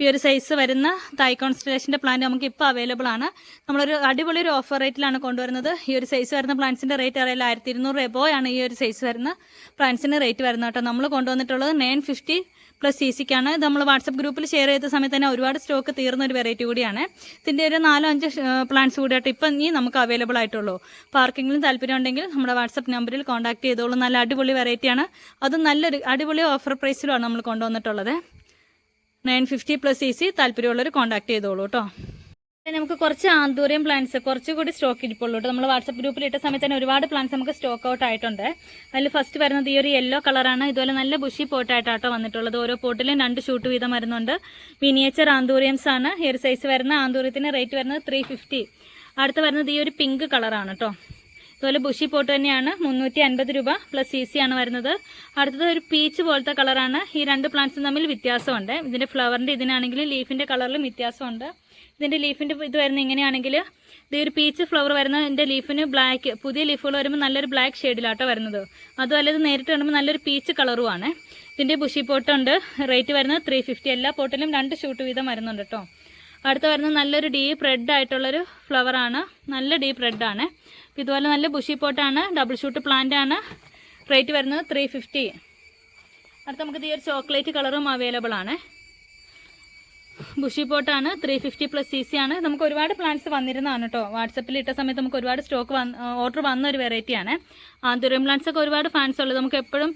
ഈ ഒരു സൈസ് വരുന്ന തൈ കോൺസ്റ്റലേഷന്റെ പ്ലാന്റ് നമുക്ക് ഇപ്പോൾ അവൈലബിൾ ആണ്. നമ്മളൊരു അടിപൊളി ഒരു ഓഫർ റേറ്റിലാണ് കൊണ്ടുവരുന്നത്. ഈ ഒരു സൈസ് വരുന്ന പ്ലാന്റ്സിന്റെ റേറ്റ് അറിയില്ല ആയിരത്തി ഇരുന്നൂറ് ആണ് ഈ ഒരു സൈസ് വരുന്ന പ്ലാന്റ്സിന്റെ റേറ്റ് വരുന്നത് കേട്ടോ. നമ്മൾ കൊണ്ടുവന്നിട്ടുള്ളത് നയൻ ഫിഫ്റ്റി പ്ലസ് സി സിക്കാണ് നമ്മൾ വാട്സപ്പ് ഗ്രൂപ്പിൽ ഷെയർ ചെയ്ത സമയത്ത് തന്നെ ഒരുപാട് സ്റ്റോക്ക് തീർന്ന ഒരു വെറൈറ്റി കൂടിയാണ്. ഇതിന്റെ ഒരു നാലോ അഞ്ച് പ്ലാന്റ്സ് കൂടിയായിട്ട് ഇപ്പം ഇനി നമുക്ക് അവൈലബിൾ ആയിട്ടുള്ളൂ. പാർക്കിങ്ങിലും താല്പര്യം ഉണ്ടെങ്കിൽ നമ്മുടെ വാട്സപ്പ് നമ്പറിൽ കോൺടാക്ട് ചെയ്തോളൂ. നല്ല അടിപൊളി വെറൈറ്റിയാണ് അത് നല്ലൊരു അടിപൊളി ഓഫർ പ്രൈസിലുമാണ് നമ്മൾ കൊണ്ടുവന്നിട്ടുള്ളത്. Nine fifty plus C C താല്പര്യമുള്ളവർ കോൺടാക്ട് ചെയ്തോളൂ കേട്ടോ നമുക്ക് കുറച്ച് ആന്തൂരിയം പ്ലാന്റ്സ് കുറച്ചുകൂടി സ്റ്റോക്ക് ഇരിപ്പുള്ളൂ കേട്ടോ നമ്മൾ വാട്സപ്പ് ഗ്രൂപ്പിൽ ഇട്ട സമയത്ത് തന്നെ ഒരുപാട് പ്ലാന്റ്സ് നമുക്ക് സ്റ്റോക്ക് ഔട്ട് ആയിട്ടുണ്ട്. അതിൽ ഫസ്റ്റ് വരുന്നത് ഈ ഒരു യെല്ലോ കളറാണ് ഇതുപോലെ നല്ല ബുഷി പോട്ടായിട്ടാട്ടോ വന്നിട്ടുള്ളത്. ഓരോ പോട്ടിലും രണ്ട് ഷൂട്ട് വീതം വരുന്നുണ്ട്. മിനിയേച്ചർ ആന്തൂറിയംസ് ആണ്. ഒരു സൈസ് വരുന്ന ആന്തൂറിയത്തിന് റേറ്റ് വരുന്നത് ത്രീ ഫിഫ്റ്റി അടുത്ത് വരുന്നത് ഈ ഒരു പിങ്ക് കളറാണ് കേട്ടോ അതുപോലെ ബുഷി പോട്ട് തന്നെയാണ്. മുന്നൂറ്റി അൻപത് രൂപ പ്ലസ് സി സി ആണ് വരുന്നത്. അടുത്തത് ഒരു പീച്ച് പോലത്തെ കളറാണ് ഈ രണ്ട് പ്ലാന്റ്സും തമ്മിൽ വ്യത്യാസമുണ്ട്. ഇതിന്റെ ഫ്ലവറിന്റെ ഇതിനാണെങ്കിൽ ലീഫിന്റെ കളറിലും വ്യത്യാസമുണ്ട്. ഇതിന്റെ ലീഫിന്റെ ഇത് വരുന്ന ഇങ്ങനെയാണെങ്കിൽ ഇത് ഒരു പീച്ച് ഫ്ലവർ വരുന്ന ഇതിന്റെ ലീഫിന് ബ്ലാക്ക് പുതിയ ലീഫുകൾ വരുമ്പോൾ നല്ലൊരു ബ്ലാക്ക് ഷെയ്ഡിലാട്ടോ വരുന്നത്. അതുമല്ല ഇത് നേരിട്ട് വരുമ്പോൾ നല്ലൊരു പീച്ച് കളറുമാണ് ഇതിന്റെ ബുഷി പോട്ടുണ്ട് റേറ്റ് വരുന്നത് ത്രീ ഫിഫ്റ്റി എല്ലാ പോട്ടിലും രണ്ട് ഷൂട്ട് വീതം വരുന്നുണ്ട് കേട്ടോ അടുത്ത വരുന്നത് നല്ലൊരു ഡീപ്പ് റെഡ് ആയിട്ടുള്ളൊരു ഫ്ലവർ ആണ്. നല്ല ഡീപ്പ് റെഡ് ആണ്. അപ്പോൾ ഇതുപോലെ നല്ല ബുഷി പോട്ടാണ് ഡബിൾ ഷൂട്ട് പ്ലാന്റ് ആണ്. റേറ്റ് വരുന്നത് ത്രീ ഫിഫ്റ്റി അടുത്ത നമുക്ക് ഈ ഒരു ചോക്ലേറ്റ് കളറും അവൈലബിൾ ആണ്. Bushy പോട്ടാണ് three fifty plus C C ആണ്. നമുക്ക് ഒരുപാട് പ്ലാന്റ്സ് വന്നിരുന്നതാണ് കേട്ടോ വാട്സപ്പിൽ ഇട്ട സമയത്ത് നമുക്ക് ഒരുപാട് സ്റ്റോക്ക് ഓർഡർ വന്ന ഒരു വെറൈറ്റിയാണ് ആന്തൂരിയം പ്ലാന്റ്സ് ഒക്കെ ഒരുപാട് ഫാൻസ് ഉള്ളത് നമുക്ക് എപ്പോഴും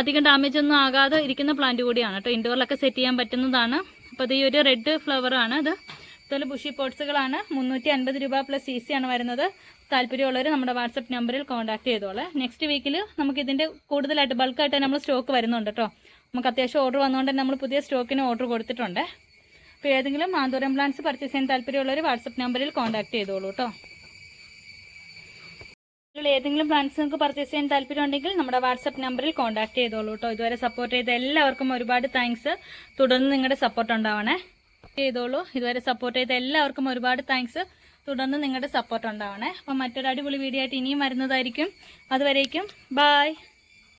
അധികം ഡാമേജ് ഒന്നും ആകാതെ ഇരിക്കുന്ന പ്ലാന്റ് കൂടിയാണ് കേട്ടോ ഇൻഡോറിലൊക്കെ സെറ്റ് ചെയ്യാൻ പറ്റുന്നതാണ്. അപ്പോൾ അത് ഈ ഒരു റെഡ് ഫ്ലവർ ആണ് ഇത്. ഇതുപോലെ ബുഷി പോട്ട്സുകളാണ് മുന്നൂറ്റി അൻപത് രൂപ പ്ലസ് സി സി ആണ് വരുന്നത്. താല്പര്യമുള്ളവർ നമ്മുടെ വാട്സപ്പ് നമ്പറിൽ കോൺടാക്ട് ചെയ്തോളെ. നെക്സ്റ്റ് വീക്കിൽ നമുക്ക് ഇതിന്റെ കൂടുതലായിട്ട് ബൾക്കായിട്ട് നമ്മൾ സ്റ്റോക്ക് വരുന്നുണ്ട് കേട്ടോ നമുക്ക് അത്യാവശ്യം ഓർഡർ വന്നുകൊണ്ട് നമ്മൾ പുതിയ സ്റ്റോക്കിന് ഓർഡർ കൊടുത്തിട്ടുണ്ട്. അപ്പോൾ ഏതെങ്കിലും മാന്തൂരം പ്ലാന്റ്സ് പർച്ചേസ് ചെയ്യാൻ താല്പര്യമുള്ളവർ വാട്സപ്പ് നമ്പറിൽ കോൺടാക്ട് ചെയ്തോളൂ കേട്ടോ ഏതെങ്കിലും പ്ലാന്റ്സ് നിങ്ങൾക്ക് പർച്ചേസ് ചെയ്യാൻ താല്പര്യം ഉണ്ടെങ്കിൽ നമ്മുടെ വാട്സപ്പ് നമ്പറിൽ കോൺടാക്ട് ചെയ്തോളൂ കേട്ടോ ഇതുവരെ സപ്പോർട്ട് ചെയ്ത എല്ലാവർക്കും ഒരുപാട് താങ്ക്സ് തുടർന്ന് നിങ്ങളുടെ സപ്പോർട്ട് ഉണ്ടാവണേ. ചെയ്തോളൂ. ഇതുവരെ സപ്പോർട്ട് ചെയ്ത എല്ലാവർക്കും ഒരുപാട് താങ്ക്സ് തുടർന്ന് നിങ്ങളുടെ സപ്പോർട്ട് ഉണ്ടാവണേ. അപ്പം മറ്റൊരു അടിപൊളി വീഡിയോ ആയിട്ട് ഇനിയും വരുന്നതായിരിക്കും. അതുവരേക്കും ബായ്